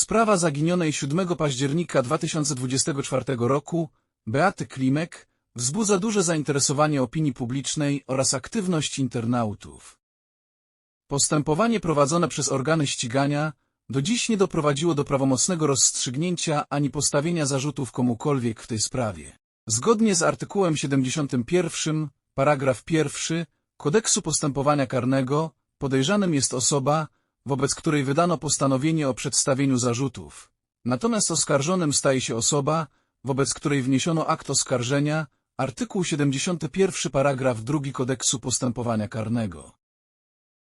Sprawa zaginionej 7 października 2024 roku Beaty Klimek wzbudza duże zainteresowanie opinii publicznej oraz aktywność internautów. Postępowanie prowadzone przez organy ścigania do dziś nie doprowadziło do prawomocnego rozstrzygnięcia ani postawienia zarzutów komukolwiek w tej sprawie. Zgodnie z artykułem 71, paragraf 1 Kodeksu Postępowania Karnego podejrzanym jest osoba, wobec której wydano postanowienie o przedstawieniu zarzutów. Natomiast oskarżonym staje się osoba, wobec której wniesiono akt oskarżenia, artykuł 71 paragraf 2 Kodeksu Postępowania Karnego.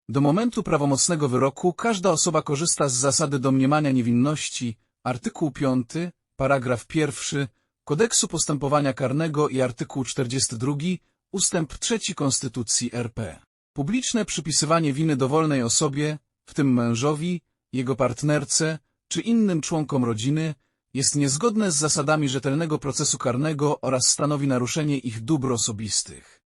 Do momentu prawomocnego wyroku każda osoba korzysta z zasady domniemania niewinności, artykuł 5, paragraf 1 Kodeksu Postępowania Karnego i artykuł 42, ustęp 3 Konstytucji RP. Publiczne przypisywanie winy dowolnej osobie, w tym mężowi, jego partnerce czy innym członkom rodziny, jest niezgodne z zasadami rzetelnego procesu karnego oraz stanowi naruszenie ich dóbr osobistych.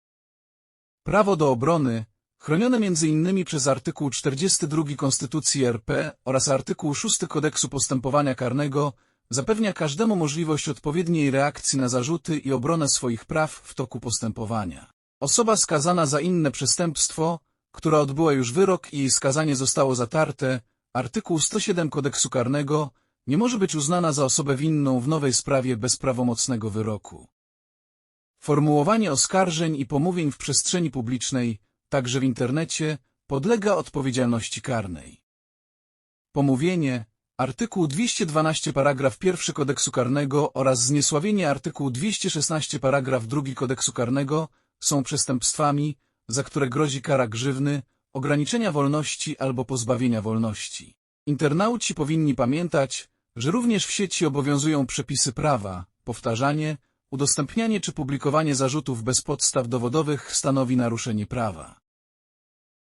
Prawo do obrony, chronione m.in. przez artykuł 42 Konstytucji RP oraz artykuł 6 Kodeksu Postępowania Karnego, zapewnia każdemu możliwość odpowiedniej reakcji na zarzuty i obronę swoich praw w toku postępowania. Osoba skazana za inne przestępstwo, która odbyła już wyrok i jej skazanie zostało zatarte, artykuł 107 Kodeksu Karnego, nie może być uznana za osobę winną w nowej sprawie bez prawomocnego wyroku. Formułowanie oskarżeń i pomówień w przestrzeni publicznej, także w internecie, podlega odpowiedzialności karnej. Pomówienie, artykuł 212 paragraf 1 Kodeksu Karnego oraz zniesławienie artykuł 216 paragraf 2 Kodeksu Karnego są przestępstwami, za które grozi kara grzywny, ograniczenia wolności albo pozbawienia wolności. Internauci powinni pamiętać, że również w sieci obowiązują przepisy prawa, powtarzanie, udostępnianie czy publikowanie zarzutów bez podstaw dowodowych stanowi naruszenie prawa.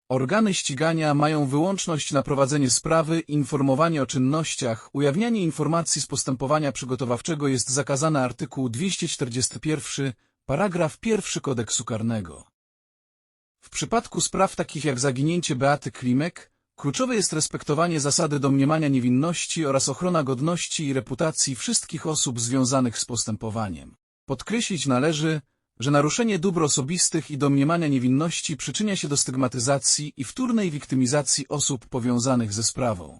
Organy ścigania mają wyłączność na prowadzenie sprawy, informowanie o czynnościach, ujawnianie informacji z postępowania przygotowawczego jest zakazane artykuł 241, paragraf 1 kodeksu karnego. W przypadku spraw takich jak zaginięcie Beaty Klimek, kluczowe jest respektowanie zasady domniemania niewinności oraz ochrona godności i reputacji wszystkich osób związanych z postępowaniem. Podkreślić należy, że naruszenie dóbr osobistych i domniemania niewinności przyczynia się do stygmatyzacji i wtórnej wiktymizacji osób powiązanych ze sprawą.